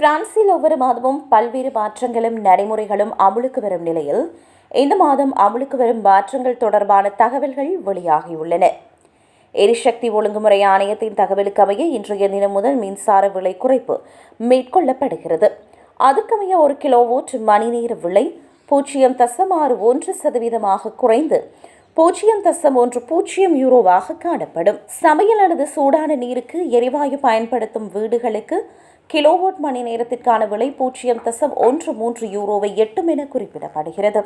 பிரான்சில் ஒவ்வொரு மாதமும் பல்வேறு மாற்றங்களும் நடைமுறைகளும் அமுலுக்கு வரும் நிலையில் இந்த மாதம் அமுலுக்கு வரும் மாற்றங்கள் தொடர்பான தகவல்கள் வெளியாகியுள்ளன. எரிசக்தி ஒழுங்குமுறை ஆணையத்தின் தகவலுக்கு அமைய இன்றைய தினம் முதல் மின்சார விலை குறைப்பு மேற்கொள்ளப்படுகிறது. அதுக்கமைய ஒரு கிலோவோட் மணிநேர விலை பூஜ்ஜியம் தசம் ஆறு ஒன்று சதவீதமாக குறைந்து பூஜ்ஜியம் தசம் ஒன்று பூஜ்ஜியம் யூரோவாக காணப்படும். சமையல் அல்லது சூடான நீருக்கு எரிவாயு பயன்படுத்தும் வீடுகளுக்கு கிலோவாட் மணி நேரத்திற்கான விலை பூஜ்ஜியம் தசம் ஒன்று மூன்று யூரோவை எட்டும் என குறிப்பிடப்படுகிறது.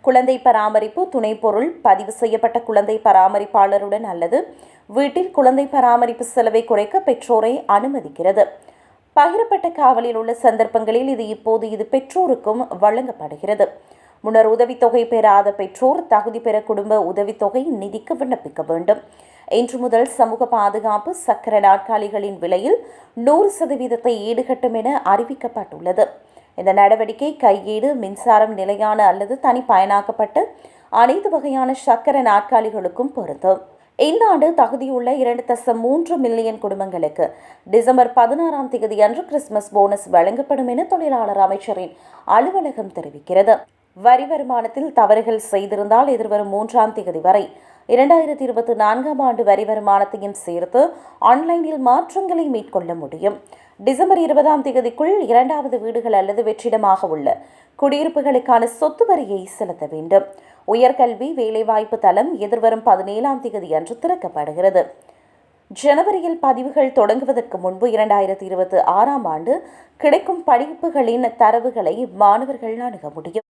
குழந்தை பராமரிப்பு துணைப்பொருள் பதிவு செய்யப்பட்ட குழந்தை பராமரிப்பாளருடன் அல்லது வீட்டில் குழந்தை பராமரிப்பு செலவை குறைக்க பெற்றோரை அனுமதிக்கிறது. பகிரப்பட்ட காவலில் உள்ள சந்தர்ப்பங்களில் இது இப்போது இது பெற்றோருக்கும் வழங்கப்படுகிறது. முன்னர் உதவித்தொகை பெறாத பெற்றோர் தகுதி பெற குடும்ப உதவித்தொகை நிதிக்கு விண்ணப்பிக்க வேண்டும். இன்று முதல் சமூக பாதுகாப்பு சக்கர நாற்காலிகளின் விலையில் நூறு சதவீதத்தை ஈடுகட்டும் என அறிவிக்கப்பட்டுள்ளது. இந்த நடவடிக்கை கையீடு மின்சாரம் நிலையான அல்லது தனிப்பயனாக்கப்பட்ட அனைத்து வகையான சக்கர நாற்காலிகளுக்கும் பொருந்தும். இந்த ஆண்டு தகுதியுள்ள இரண்டு தசம் மூன்று மில்லியன் குடும்பங்களுக்கு டிசம்பர் பதினாறாம் தேதி அன்று கிறிஸ்துமஸ் போனஸ் வழங்கப்படும் என தொழிலாளர் அமைச்சரின் அலுவலகம் தெரிவிக்கிறது. வரி வருமானத்தில் தவறுகள் செய்திருந்தால் எதிர்வரும் மூன்றாம் தேதி வரை இரண்டாயிரத்தி இருபத்தி நான்காம் ஆண்டு வரி வருமானத்தையும் சேர்த்து ஆன்லைனில் மாற்றங்களை மேற்கொள்ள முடியும். டிசம்பர் இருபதாம் தேதிக்குள் இரண்டாவது வீடுகள் அல்லது வெற்றிடமாக உள்ள குடியிருப்புகளுக்கான சொத்து வரியை செலுத்த வேண்டும். உயர்கல்வி வேலைவாய்ப்பு தளம் எதிர்வரும் பதினேழாம் தேதி அன்று திறக்கப்படுகிறது. ஜனவரியில் பதிவுகள் தொடங்குவதற்கு முன்பு இரண்டாயிரத்தி இருபத்தி ஆறாம் ஆண்டு கிடைக்கும் படிப்புகளின் தரவுகளை மாணவர்கள் அணுக முடியும்.